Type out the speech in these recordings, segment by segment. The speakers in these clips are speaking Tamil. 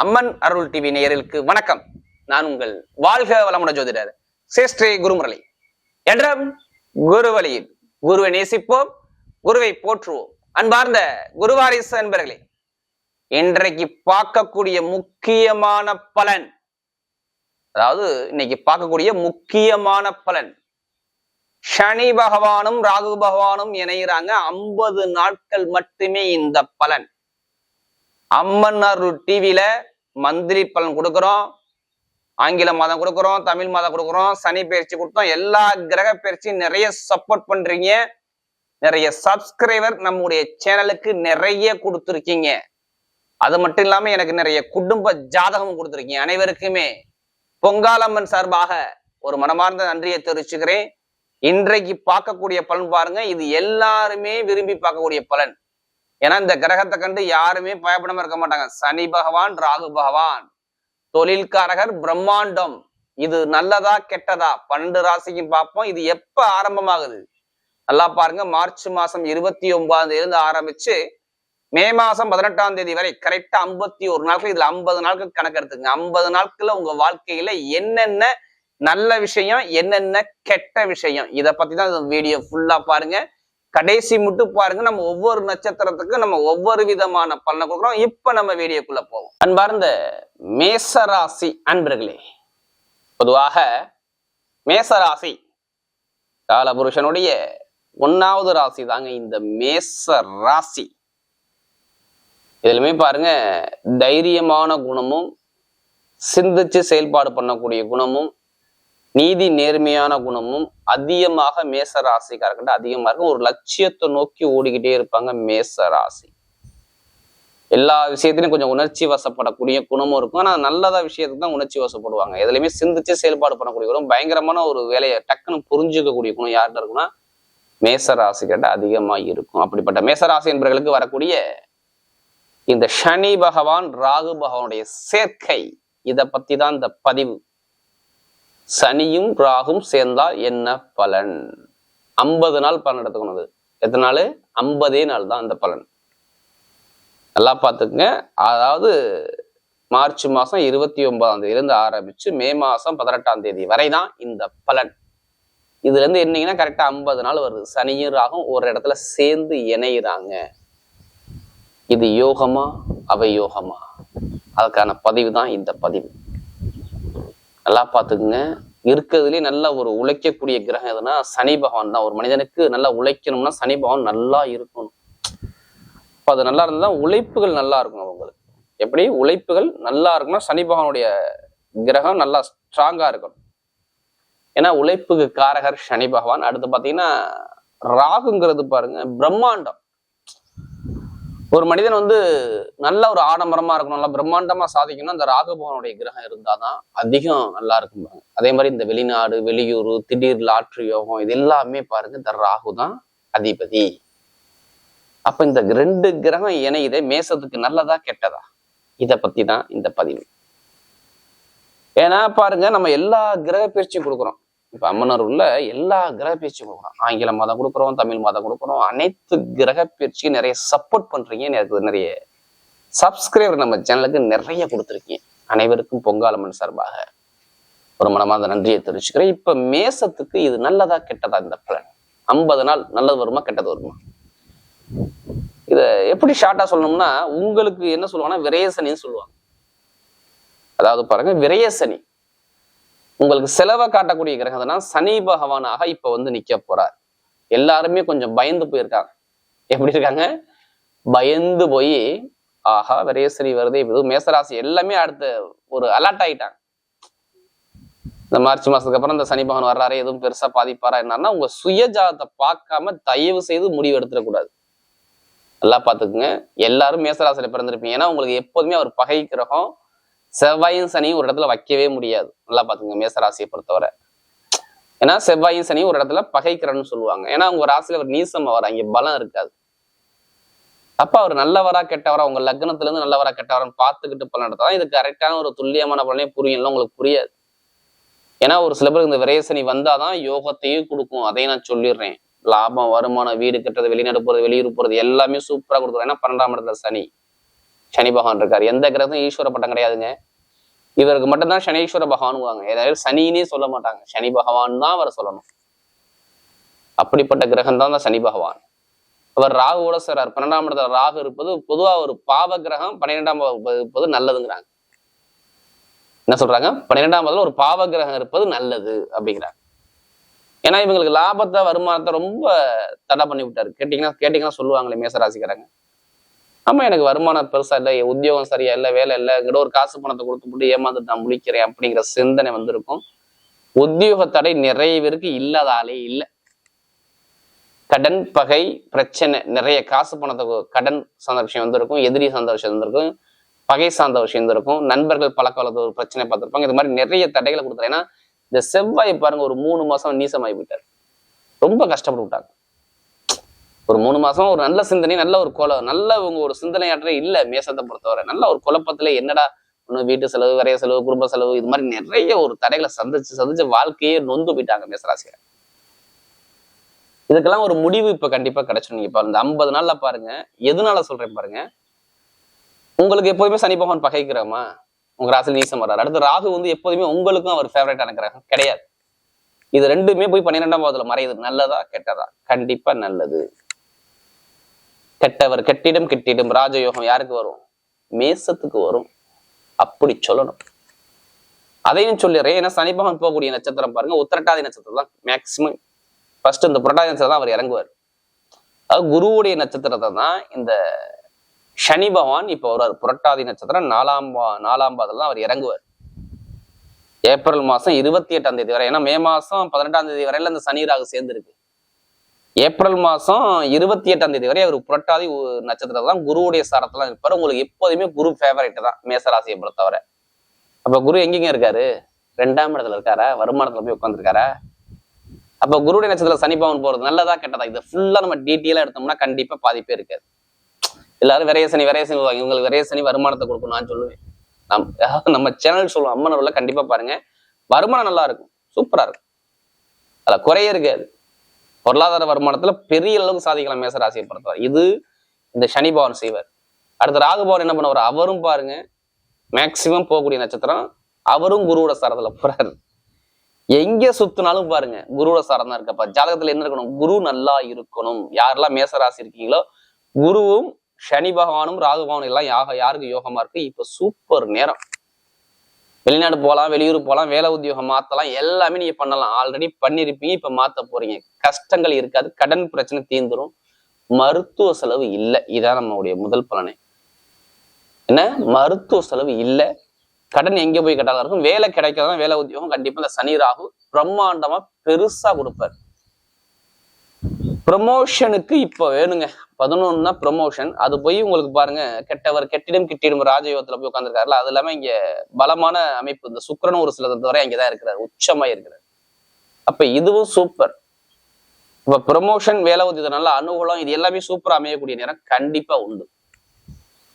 அம்மன் அருள் டிவி நேயர்களுக்கு வணக்கம். நான் உங்கள் வாழ்க வளமுட ஜோதிடர் சேஷ்டே குருமுரளி. என்றும் குருவழியில் குருவை நேசிப்போம் குருவை போற்றுவோம். அன்பார்ந்த குருவாரிசு அன்பர்களே இன்றைக்கு பார்க்கக்கூடிய முக்கியமான பலன் அதாவது இன்னைக்கு பார்க்கக்கூடிய முக்கியமான பலன் சனி பகவானும் ராகு பகவானும் இணைகிறாங்க ஐம்பது நாட்கள் மட்டுமே இந்த பலன். அம்மன்னார் டிவியில மந்திரி பலன் கொடுக்குறோம். ஆங்கில மாதம் கொடுக்குறோம் தமிழ் மாதம் கொடுக்குறோம் சனி பயிற்சி கொடுத்தோம். எல்லா கிரக பயிற்சியும் நிறைய சப்போர்ட் பண்றீங்க. நிறைய சப்ஸ்கிரைபர் நம்முடைய சேனலுக்கு நிறைய கொடுத்துருக்கீங்க. அது மட்டும் இல்லாம எனக்கு நிறைய குடும்ப ஜாதகம் கொடுத்துருக்கீங்க அனைவருக்குமே. பொங்காலம்மன் சார்பாக ஒரு மனமார்ந்த நன்றியை தெரிவிச்சுக்கிறேன். இன்றைக்கு பார்க்கக்கூடிய பலன் பாருங்க. இது எல்லாருமே விரும்பி பார்க்கக்கூடிய பலன். ஏன்னா இந்த கிரகத்தை கண்டு யாருமே பயப்படாம இருக்க மாட்டாங்க. சனி பகவான் ராகு பகவான். தொழில்காரகர் பிரம்மாண்டம். இது நல்லதா கெட்டதா? பன்னெண்டு ராசிக்கும் பார்ப்போம். இது எப்ப ஆரம்பமாகுது? நல்லா பாருங்க. மார்ச் மாசம் இருபத்தி ஒன்பதாம் தேதி இருந்து ஆரம்பிச்சு மே மாசம் பதினெட்டாம் தேதி வரை கரெக்டா ஐம்பத்தி ஒரு நாட்கள். இதுல ஐம்பது நாட்கள் கணக்கு எடுத்துங்க ஐம்பது நாட்கள்ல உங்க வாழ்க்கையில என்னென்ன நல்ல விஷயம் என்னென்ன கெட்ட விஷயம்? இதை பத்தி தான் வீடியோ ஃபுல்லா பாருங்க. கடைசி மட்டும் பாருங்க நம்ம ஒவ்வொரு நட்சத்திரத்துக்கும் நம்ம ஒவ்வொரு விதமான பலனை கொடுக்குறோம். இப்ப நம்ம வீடியோக்குள்ள போவோம். அன்பார்ந்த மேசராசி அன்பர்களே பொதுவாக மேசராசி காலபுருஷனுடைய ஒன்னாவது ராசி தாங்க இந்த மேச ராசி இதுலயுமே பாருங்க தைரியமான குணமும் சிந்திச்சு செயல்பாடு பண்ணக்கூடிய குணமும் நீதி நேர்மையான குணமும் அதிகமாக மேச ராசிக்காரர்கிட்ட அதிகமா இருக்கும். ஒரு லட்சியத்தை நோக்கி ஓடிக்கிட்டே இருப்பாங்க மேச ராசி எல்லா விஷயத்திலையும் கொஞ்சம் உணர்ச்சி வசப்படக்கூடிய குணமும் இருக்கும். ஆனா நல்லதா விஷயத்துக்கு தான் உணர்ச்சி வசப்படுவாங்க. எதுலையுமே சிந்திச்சு செயல்பாடு பண்ணக்கூடிய குணம் பயங்கரமான ஒரு வேலையை டக்குன்னு புரிஞ்சுக்கக்கூடிய குணம் யார்கிட்ட இருக்குன்னா மேச ராசிக்கிட்ட அதிகமா இருக்கும். அப்படிப்பட்ட மேசராசி என்பவர்களுக்கு வரக்கூடிய இந்த சனி பகவான் ராகு பகவானுடைய சேர்க்கை. இதை பத்தி தான் இந்த பதிவு. சனியும் ராகும் சேர்ந்தால் என்ன பலன்? ஐம்பது நாள் பலன் எடுத்துக்கணும் அது. எத்தனை நாள்? ஐம்பதே நாள் தான் அந்த பலன். நல்லா பார்த்துக்குங்க. அதாவது மார்ச் மாதம் இருபத்தி ஒன்பதாம் தேதியிலேருந்து ஆரம்பித்து மே மாதம் பதினெட்டாம் தேதி வரை தான் இந்த பலன். இதுலேருந்து என்னங்கன்னா ஐம்பது நாள் வருது. சனியும் ராகும் ஒரு இடத்துல சேர்ந்து இணையிறாங்க. இது யோகமா? அவயோகமா? அதுக்கான பதிவு தான் இந்த பதிவு. நல்லா பார்த்துக்குங்க. இருக்கிறதுலேயே நல்ல ஒரு உழைக்கக்கூடிய கிரகம் எதுனா சனி பகவான் தான். ஒரு மனிதனுக்கு நல்லா உழைக்கணும்னா சனி பகவான் நல்லா இருக்கணும். இப்போ அது நல்லா இருந்தால் உழைப்புகள் நல்லா இருக்கும் அவங்களுக்கு. எப்படி? உழைப்புகள் நல்லா இருக்கும்னா சனி பகவானுடைய கிரகம் நல்லா ஸ்ட்ராங்கா இருக்கணும். ஏன்னா உழைப்புக்கு காரகர் சனி பகவான். அடுத்து பார்த்தீங்கன்னா ராகுங்கிறது பாருங்க பிரம்மாண்டம். ஒரு மனிதன் வந்து நல்ல ஒரு ஆடம்பரமா இருக்கணும் நல்லா பிரம்மாண்டமா சாதிக்கணும் அந்த ராகபவனுடைய கிரகம் இருந்தாதான் அதிகம் நல்லா இருக்கும் அதே மாதிரி இந்த வெளிநாடு வெளியூர் திடீர் லாற்று யோகம் இது எல்லாமே பாருங்க இந்த ராகு தான் அதிபதி. அப்ப இந்த ரெண்டு கிரகம் இணையுது மேசத்துக்கு நல்லதா கெட்டதா? இதை பத்தி தான் இந்த பதிவு. ஏன்னா பாருங்க நம்ம எல்லா கிரக பயிற்சியும் கொடுக்குறோம். இப்ப அம்மனர் உள்ள எல்லா கிரக பயிற்சியும் கொடுக்குறோம் ஆங்கில மாதம் கொடுக்குறோம் தமிழ் மாதம் கொடுக்குறோம் அனைத்து கிரக பயிற்சியும் நிறைய சப்போர்ட் பண்றீங்க. எனக்கு நிறைய சப்ஸ்கிரைபர் நம்ம சேனலுக்கு நிறைய கொடுத்துருக்கீங்க. அனைவருக்கும் பொங்காலம்மன் சார்பாக ஒரு மனமார்ந்த நன்றியை தெரிவிச்சுக்கிறேன். இப்ப மேசத்துக்கு இது நல்லதா கெட்டதா இந்த பலன் ஐம்பது நாள் நல்லது வருமா கெட்டது வருமா? இத எப்படி ஷார்ட்டா சொல்லணும்னா உங்களுக்கு என்ன சொல்லுவாங்கன்னா விரயசனின்னு சொல்லுவாங்க. அதாவது பாருங்க விரயசனி. உங்களுக்கு செலவை காட்டக்கூடிய கிரகம்னா சனி பகவானாக இப்ப வந்து நிக்க போறார். எல்லாருமே கொஞ்சம் பயந்து போயிருக்காங்க. எப்படி இருக்காங்க? பயந்து போய் ஆஹா விரயசனி வருது இது மேசராசி எல்லாமே அடுத்த ஒரு அலர்ட் ஆயிட்டாங்க. இந்த மார்ச் மாசத்துக்கு அப்புறம் இந்த சனி பகவான் வர்றாரு எதுவும் பெருசா பாதிப்பாரா என்னன்னா உங்க சுயஜாதத்தை பார்க்காம தயவு செய்து முடிவு எடுத்துடக்கூடாது. நல்லா பார்த்துக்குங்க. எல்லாரும் மேசராசியில பிறந்திருப்பீங்க. ஏன்னா உங்களுக்கு எப்போதுமே அவர் பகை கிரகம். செவ்வாயும் சனியும் ஒரு இடத்துல வைக்கவே முடியாது. நல்லா பார்த்துங்க மேசராசியை பொறுத்தவரை. ஏன்னா செவ்வாயும் சனியும் ஒரு இடத்துல பகைக்கிறன்னு சொல்லுவாங்க. ஏன்னா உங்க ராசியில ஒரு நீசம் அவர் அங்கே பலம் இருக்காது. அப்ப அவர் நல்லவரா கெட்டவரா உங்க லக்னத்துல இருந்து நல்லவரா கெட்டவரான்னு பார்த்துக்கிட்டு பலன் நடத்தலாம் இது கரெக்டான ஒரு துல்லியமான பலனே புரியல உங்களுக்கு புரியாது. ஏன்னா ஒரு சில பேருக்கு இந்த விரயசனி வந்தாதான் யோகத்தையும் கொடுக்கும். அதையும் நான் சொல்லிடுறேன். லாபம் வருமானம் வீடு கட்டுறது வெளிநாடு போறது வெளியூர் போறது எல்லாமே சூப்பரா கொடுக்குறோம் ஏன்னா பன்னெண்டாம் இடத்துல சனி. சனி பகவான் இருக்காரு. எந்த கிரகமும் ஈஸ்வர பட்டம் கிடையாதுங்க. இவருக்கு மட்டும்தான் சனீஸ்வர பகவானுவாங்க ஏதாவது சனின்னே சொல்ல மாட்டாங்க. சனி பகவான் தான் அவரை சொல்லணும். அப்படிப்பட்ட கிரகம் தான் சனி பகவான். அவர் ராகுவோட சேரார் பன்னெண்டாம் இடத்துல ராகு இருப்பது பொதுவா ஒரு பாவ கிரகம் பன்னிரெண்டாம் இருப்பது நல்லதுங்கிறாங்க. என்ன சொல்றாங்க? பன்னிரெண்டாம் இடத்துல ஒரு பாவ கிரகம் இருப்பது நல்லது அப்படிங்கிறாங்க. ஏன்னா இவங்களுக்கு லாபத்தை வருமானத்தை ரொம்ப தடை பண்ணி விட்டாரு. கேட்டீங்கன்னா கேட்டீங்கன்னா சொல்லுவாங்களே மேசராசிக்காரங்க. ஆமா எனக்கு வருமானம் பெருசா இல்லை உத்தியோகம் சரியா இல்லை வேலை இல்லை இங்கிட்ட ஒரு காசு பணத்தை கொடுத்து போட்டு ஏமாந்துட்டு நான் முழிக்கிறேன் அப்படிங்கிற சிந்தனை வந்திருக்கும். உத்தியோக தடை நிறைய பேருக்கு இல்லாத ஆளே இல்லை. கடன் பகை பிரச்சனை நிறைய காசு பணத்தை கடன் சார்ந்த விஷயம் வந்திருக்கும் எதிரி சார்ந்த விஷயம் வந்திருக்கும் பகை சார்ந்த விஷயம் இருந்திருக்கும் நண்பர்கள் பழக்க வளர்த்து ஒரு பிரச்சனை பார்த்திருப்பாங்க. இது மாதிரி நிறைய தடைகளை கொடுத்தாரு ஏன்னா இந்த செவ்வாய் பாருங்க ஒரு மூணு மாசம் நீசமாகி போயிட்டார். ரொம்ப கஷ்டப்பட்டு விட்டாங்க. ஒரு மூணு மாசம் ஒரு நல்ல சிந்தனை நல்ல ஒரு கொல நல்ல உங்க ஒரு சிந்தனையாற்றே இல்ல மேசத்தை பொறுத்தவரை. நல்ல ஒரு குழப்பத்துல என்னடா ஒண்ணு வீட்டு செலவு வரைய செலவு குடும்ப செலவு இது மாதிரி நிறைய ஒரு தடைகளை சந்திச்சு சந்திச்சு வாழ்க்கையே நொந்து போயிட்டாங்க மேசராசியர் இதுக்கெல்லாம் ஒரு முடிவு இப்ப கண்டிப்பா கிடைச்சிடும் நீங்க இப்ப இந்த ஐம்பது நாள்ல பாருங்க எதனால சொல்றேன் பாருங்க உங்களுக்கு எப்போதுமே சனி பகவான் பகைக்கிறோமா உங்க ராசியில் நீசம் வர்றாரு அடுத்து ராகு வந்து எப்போதுமே உங்களுக்கும் அவர் ஃபேவரட்டான கிரகம் கிடையாது. இது ரெண்டுமே போய் பன்னிரெண்டாம் பாவத்துல மறையுது. நல்லதா கெட்டதா? கண்டிப்பா நல்லது. கெட்டவர் கெட்டிடம் கெட்டிடும் ராஜயோகம் யாருக்கு வரும்? மேசத்துக்கு வரும். அப்படி சொல்லணும். அதையும் சொல்லிடுறேன் ஏன்னா சனி பகவான் போகக்கூடிய நட்சத்திரம் பாருங்க உத்திரட்டாதி நட்சத்திரம் தான் மேக்சிமம் ஃபர்ஸ்ட் இந்த புரட்டாதி நட்சத்திரம் தான் அவர் இறங்குவார். அதாவது குருவுடைய நட்சத்திரத்தை தான் இந்த சனி பகவான் இப்போ வருவார். புரட்டாதி நட்சத்திரம் நாலாம் நாலாம் பாதத்துல தான் அவர் இறங்குவார். ஏப்ரல் மாசம் இருபத்தி எட்டாம் தேதி வரை ஏன்னா மே மாசம் பதினெட்டாம் தேதி வரையில இந்த சனி ராகு சேர்ந்துருக்கு. ஏப்ரல் மாதம் இருபத்தி எட்டாம் தேதி வரை அவர் புரட்டாதி உ- நட்சத்திரம் தான் குருவுடைய சாரத்துல இருப்பார். உங்களுக்கு எப்போதுமே குரு ஃபேவரேட்டு தான் மேசராசியை பொறுத்தவரை. அப்போ குரு எங்கெங்க இருக்காரு? ரெண்டாம் இடத்துல இருக்காரா? வருமானத்தில் போய் உட்காந்துருக்காரா அப்போ குருவுடைய நட்சத்திரத்தில் சனி பவன் நல்லதா கெட்டதா? இதை ஃபுல்லா நம்ம டீட்டெயிலா எடுத்தோம்னா கண்டிப்பாக பாதிப்பே இருக்காது. எல்லாரும் விரைய சனி விரைய சனி சொல்லுவாங்க. இவங்களுக்கு விரைய சனி வருமானத்தை கொடுக்கும் நான் சொல்லுவேன். நம் நம்ம சேனல் சொல்லுவோம். அம்மன் கண்டிப்பாக பாருங்க. வருமானம் நல்லா இருக்கும். சூப்பரா இருக்கும். அதில் குறைய இருக்காது. பொருளாதார வருமானத்துல பெரிய அளவுக்கு சாதிக்கலாம் மேச ராசியை பொறுத்தவரை. இது இந்த சனி பவன் செய்வார். அடுத்து ராகுபவன் என்ன பண்ணுவார்? அவரும் பாருங்க மேக்சிமம் போகக்கூடிய நட்சத்திரம் அவரும் குருவோட சாரத்துல போறாரு. எங்க சுத்தினாலும் பாருங்க குருவோட சாரம் தான் இருக்கப்ப ஜாதகத்துல என்ன இருக்கணும்? குரு நல்லா இருக்கணும். யாரெல்லாம் மேசராசி இருக்கீங்களோ குருவும் சனி பகவானும் ராகு பகவானும் எல்லாம் யாக யாருக்கு யோகமா இருக்கு? இப்ப சூப்பர் நேரம். வெளிநாடு போகலாம் வெளியூர் போகலாம் வேலை உத்தியோகம் மாத்தலாம் எல்லாமே நீங்க பண்ணலாம். ஆல்ரெடி பண்ணிருப்பீங்க இப்ப மாத்த போறீங்க. கஷ்டங்கள் இருக்காது கடன் பிரச்சனை தீர்ந்துரும். மருத்துவ செலவு இல்லை. இதான் நம்மளுடைய முதல் பலனை. என்ன? மருத்துவ செலவு இல்லை. கடன் எங்க போய் கட்டாலும் இருக்கும். வேலை கிடைக்காதான் வேலை உத்தியோகம் கண்டிப்பா இந்த சனி ராகு பிரம்மாண்டமா பெருசா கொடுப்பார். ப்ரமோஷனுக்கு இப்போ வேணுங்க. பதினொன்னா ப்ரொமோஷன் அது போய் உங்களுக்கு பாருங்க கெட்டவர் கெட்டிடம் கிட்டிடும் ராஜயோகத்துல போய் உட்காந்துருக்காருல அது இல்லாம இங்க பலமான அமைப்பு. இந்த சுக்கிரன் ஒரு சில வரை அங்கதான் இருக்கிறார் உச்சமா இருக்கிறார். அப்ப இதுவும் சூப்பர் இப்ப ப்ரொமோஷன் வேலை நல்ல அனுகூலம் இது எல்லாமே சூப்பரா அமையக்கூடிய நேரம் கண்டிப்பா உண்டு.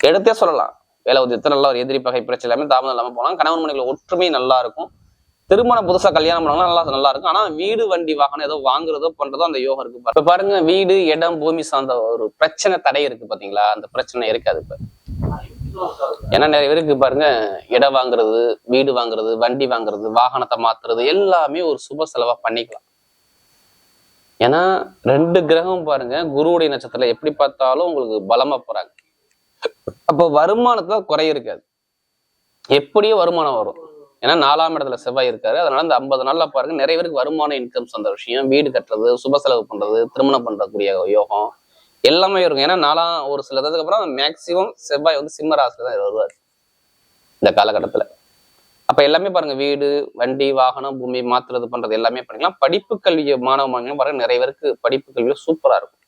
எடுத்தே சொல்லலாம். வேலை உதயத்தை நல்லா ஒரு எதிரி பகை பிரச்சனை எல்லாமே தாமதம் இல்லாமல் போகலாம். கணவன் மனைவிகள் ஒற்றுமை நல்லா இருக்கும். திருமணம் புதுசா கல்யாணம் பண்ணாங்கன்னா நல்லா நல்லா இருக்கும் ஆனா வீடு வண்டி வாகனம் ஏதோ வாங்குறதோ பண்றதோ அந்த யோகம் இருக்கு. பாருங்க. இப்ப பாருங்க வீடு இடம் பூமி சார்ந்த ஒரு பிரச்சனை தடை இருக்கு பாத்தீங்களா? அந்த பிரச்சனை இருக்காது இப்ப. ஏன்னா நிறைய பேருக்கு பாருங்க இடம் வாங்குறது வீடு வாங்குறது வண்டி வாங்குறது வாகனத்தை மாத்துறது எல்லாமே ஒரு சுப செலவா பண்ணிக்கலாம். ஏன்னா ரெண்டு கிரகம் பாருங்க குருவுடைய நட்சத்திரத்துல எப்படி பார்த்தாலும் உங்களுக்கு பலமா போறாங்க. அப்போ வருமானத்துல குறை இருக்காது. எப்படியோ வருமானம் வரும். ஏன்னா நாலாம் இடத்துல செவ்வாய் இருக்காரு. அதனால இந்த ஐம்பது நாள்ல பாருங்க நிறைய பேருக்கு வருமான இன்கம் அந்த விஷயம் வீடு கட்டுறது சுப செலவு பண்றது திருமணம் பண்றக்கூடிய யோகம் எல்லாமே இருக்கும். ஏன்னா நாலாம் ஒரு சில இதுக்கு அப்புறம் மேக்சிமம் செவ்வாய் வந்து சிம்ம ராசில தான் வருவார் இந்த காலகட்டத்துல. அப்ப எல்லாமே பாருங்க வீடு வண்டி வாகனம் பூமி மாத்துறது பண்றது எல்லாமே பண்ணிக்கலாம். படிப்பு கல்வி மாணவ மாணவிகளும் பாருங்க நிறைய பேருக்கு படிப்பு கல்வியில சூப்பரா இருக்கும்.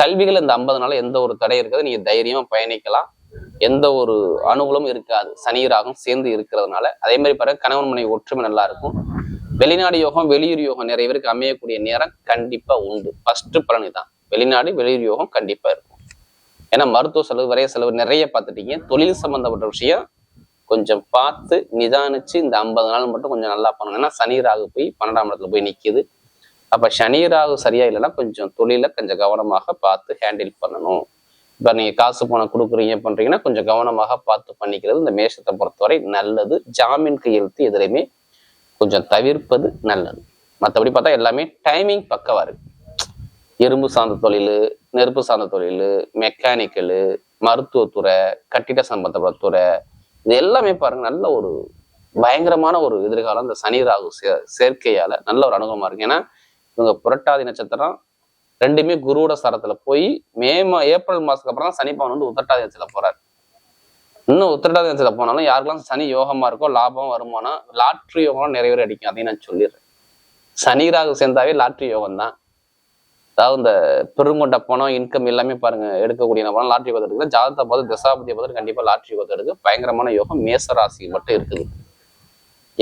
கல்விகள் இந்த ஐம்பது நாள் எந்த ஒரு தடை இருக்காது. நீங்க தைரியமா பயணிக்கலாம். எந்த ஒரு அனுகூலமும் இருக்காது. சனி ராகம் சேர்ந்து இருக்கிறதுனால. அதே மாதிரி பாருங்க கணவன் மனைவி ஒற்றுமை நல்லா இருக்கும். வெளிநாடு யோகம் வெளியூர் யோகம் நிறைய பேருக்கு அமையக்கூடிய நேரம் கண்டிப்பா உண்டு. ஃபர்ஸ்ட் பலனி தான். வெளிநாடு வெளியூர் யோகம் கண்டிப்பா இருக்கும். ஏன்னா மருத்துவ செலவு வரைய செலவு நிறைய பார்த்துட்டீங்க. தொழில் சம்பந்தப்பட்ட விஷயம் கொஞ்சம் பார்த்து நிதானிச்சு இந்த ஐம்பது நாள் மட்டும் கொஞ்சம் நல்லா பண்ணணும். ஏன்னா சனி ராகு போய் பன்னெண்டாம் இடத்துல போய் நிற்கிது அப்போ சனி ராகு சரியா இல்லைன்னா கொஞ்சம் தொழிலை கொஞ்சம் கவனமாக பார்த்து ஹேண்டில் பண்ணணும். இப்போ நீங்கள் காசு பணம் கொடுக்குறீங்க பண்றீங்கன்னா கொஞ்சம் கவனமாக பார்த்து பண்ணிக்கிறது இந்த மேஷத்தை பொறுத்தவரை நல்லது. ஜாமீன் கையெழுத்து எதுலையுமே கொஞ்சம் தவிர்ப்பது நல்லது. மற்றபடி பார்த்தா எல்லாமே டைமிங் பக்கவா இருக்கு. எறும்பு சார்ந்த தொழில் நெருப்பு சார்ந்த தொழில் மெக்கானிக்கலு மருத்துவத்துறை கட்டிட சம்பந்தப்பட்ட துறை இது எல்லாமே பாருங்க நல்ல ஒரு பயங்கரமான ஒரு எதிர்காலம். இந்த சனி ராகு சே- சேர்க்கையால நல்ல ஒரு அனுகூலமா இருக்கு. ஏன்னா இவங்க புரட்டாதி நட்சத்திரம் ரெண்டுமே குருவோட சரத்துல போய் மே மா ஏப்ரல் மாசத்துக்கு அப்புறம் தான் சனி பவன் வந்து உத்தரட்டாதி நட்சத்திரம் இன்னும் உத்தரட்டாதி போனாலும் யாருக்கெல்லாம் சனி யோகமா இருக்கோ லாபம் வருமானம் லாட்ரி யோகம் நிறைய பேர் அடிக்கும் அதையும் நான் சொல்லிடுறேன். சனி ராகு சேர்ந்தாவே லாட்ரி யோகம் தான் அதாவது இந்த பெருங்கொண்ட பணம் இன்கம் எல்லாமே பாருங்க எடுக்கக்கூடிய பணம் லாட்ரி யோகத்தை எடுக்குது ஜாதகத்தை பார்த்து திசாபதியை பார்த்து கண்டிப்பா லாட்ரி யோகத்தை எடுக்கு பயங்கரமான யோகம் மேச ராசி மட்டும் இருக்குது.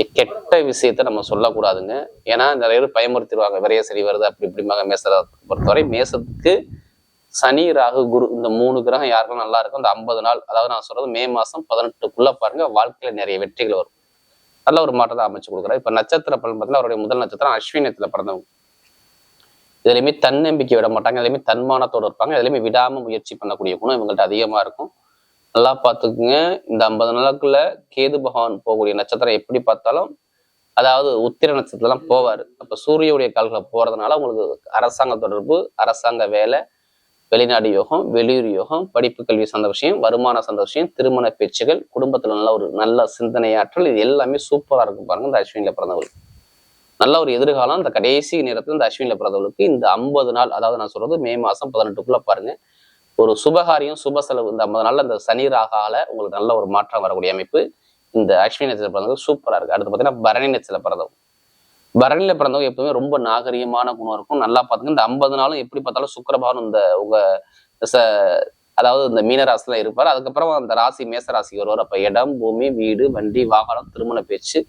கெட்ட விஷயத்த நம்ம சொல்லக்கூடாதுங்க. ஏன்னா நிறைய பேர் பயமுறுத்திடுவாங்க. விரைய சரி வருது அப்படி இப்படிம்பாங்க. மேச பொறுத்தவரை மேசத்துக்கு சனி ராகு குரு இந்த மூணு கிரகம் யாருக்கும் நல்லா இருக்கும்? இந்த ஐம்பது நாள் அதாவது நான் சொல்றது மே மாசம் பதினெட்டுக்குள்ள பாருங்க வாழ்க்கையில நிறைய வெற்றிகள் வரும். நல்ல ஒரு மாற்றத்தை அமைச்சு கொடுக்குறாரு. இப்ப நட்சத்திர பலன் பார்த்தீங்கன்னா அவருடைய முதல் நட்சத்திரம் அஸ்வினத்துல பிறந்தவங்க. இதுலையுமே தன்னம்பிக்கை விட மாட்டாங்க. இதுலையுமே தன்மானத்தோடு இருப்பாங்க. இதுலையுமே விடாம முயற்சி பண்ணக்கூடிய குணம் இவங்கள்ட்ட அதிகமா இருக்கும். நல்லா பார்த்துக்குங்க. இந்த ஐம்பது நாளுக்குள்ள கேது பகவான் போகக்கூடிய நட்சத்திரம் எப்படி பார்த்தாலும் அதாவது உத்திர நட்சத்திரம்லாம் போவார். அப்ப சூரியனுடைய கால்களை போறதுனால உங்களுக்கு அரசாங்க தொடர்பு அரசாங்க வேலை வெளிநாடு யோகம் வெளியூர் யோகம் படிப்பு கல்வி சார்ந்த விஷயம் வருமான சார்ந்த விஷயம் திருமண பேச்சுகள் குடும்பத்துல நல்ல ஒரு நல்ல சிந்தனையாற்றல் இது எல்லாமே சூப்பரா இருக்கும் பாருங்க இந்த அஸ்வினில பிறந்தவர்களுக்கு நல்ல ஒரு எதிர்காலம் இந்த கடைசி நேரத்துல இந்த அஸ்வினில பிறந்தவங்களுக்கு இந்த ஐம்பது நாள் அதாவது நான் சொல்றது மே மாசம் பதினெட்டுக்குள்ள பாருங்க. ஒரு சுபகாரியம் சுப செலவு இந்த ஐம்பது நாள்ல அந்த சனி ராகால உங்களுக்கு நல்ல ஒரு மாற்றம் வரக்கூடிய அமைப்பு. இந்த அஸ்வினி நட்சத்திரம் பிறந்தவங்க சூப்பரா இருக்கு. அடுத்து பார்த்தீங்கன்னா பரணி நட்சத்திரம் பிறந்தவங்க. பரணியில் பிறந்தவங்க எப்பவுமே ரொம்ப நாகரிகமான குணம் இருக்கும். நல்லா பார்த்துங்க இந்த ஐம்பது நாளும் எப்படி பார்த்தாலும் சுக்கரபாவன் இந்த உங்க ச அதாவது இந்த மீனராசில இருப்பார். அதுக்கப்புறம் அந்த ராசி மேச ராசி வருவார். அப்ப இடம் பூமி வீடு வண்டி வாகனம் திருமண பேச்சு.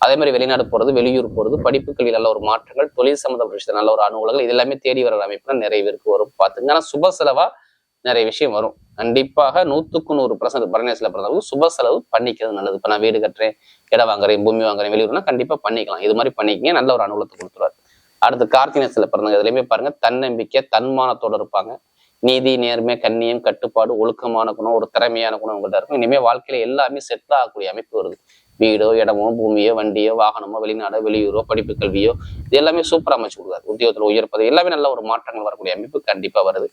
அதே மாதிரி வெளிநாடு போறது வெளியூர் போகிறது படிப்பு கல்வி நல்ல ஒரு மாற்றங்கள் தொழில் சம்மந்தப்பட்ட விஷயத்துல நல்ல ஒரு அனுகூலங்கள் இது எல்லாமே தேடி வர அமைப்புனா நிறைய பேருக்கு வரும். பார்த்துங்க ஆனால் சுப செலவா நிறைய விஷயம் வரும். கண்டிப்பாக நூத்துக்கு நூறு பர்சன்ட் பரணேசில பிறந்தவங்க சுப செலவு பண்ணிக்கிறது நல்லது. இப்போ நான் வீடு கட்டுறேன் இடம் வாங்குறேன் பூமி வாங்குறேன் வெளியூர்னா கண்டிப்பா பண்ணிக்கலாம். இது மாதிரி பண்ணிக்கங்க நல்ல ஒரு அனுகூலத்தை கொடுத்துருவாரு. அடுத்து கார்த்திகேயத்துல பிறந்தவங்க இதுலயுமே பாருங்க தன்னம்பிக்கை தன்மானத்தோட இருப்பாங்க. நீதி நேர்மை கண்ணியம் கட்டுப்பாடு ஒழுக்கமான குணம் ஒரு திறமையான குணம் உங்கள்கிட்ட இருக்கும். இனிமே வாழ்க்கையில எல்லாமே செட்டில் ஆகக்கூடிய அமைப்பு வருது. வீடோ இடமோ பூமியோ வண்டியோ வாகனமோ வெளிநாடோ வெளியூரோ படிப்பு கல்வியோ இது எல்லாமே சூப்பரா அமைச்சு கொடுக்காது உத்தியோகத்துல உயர் பதவி எல்லாமே நல்ல ஒரு மாற்றங்கள் வரக்கூடிய அமைப்பு கண்டிப்பா வருது.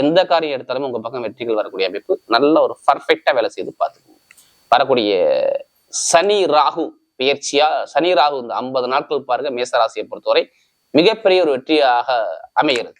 எந்த காரியம் எடுத்தாலுமே உங்க பக்கம் வெற்றிகள் வரக்கூடிய அமைப்பு நல்ல ஒரு பர்ஃபெக்டா வேலை செய்து பார்த்துக்கோங்க. வரக்கூடிய சனி ராகு பயிற்சியா சனி ராகு இந்த ஐம்பது நாட்கள் பாருங்க மேசராசியை பொறுத்தவரை மிகப்பெரிய ஒரு வெற்றியாக அமைகிறது.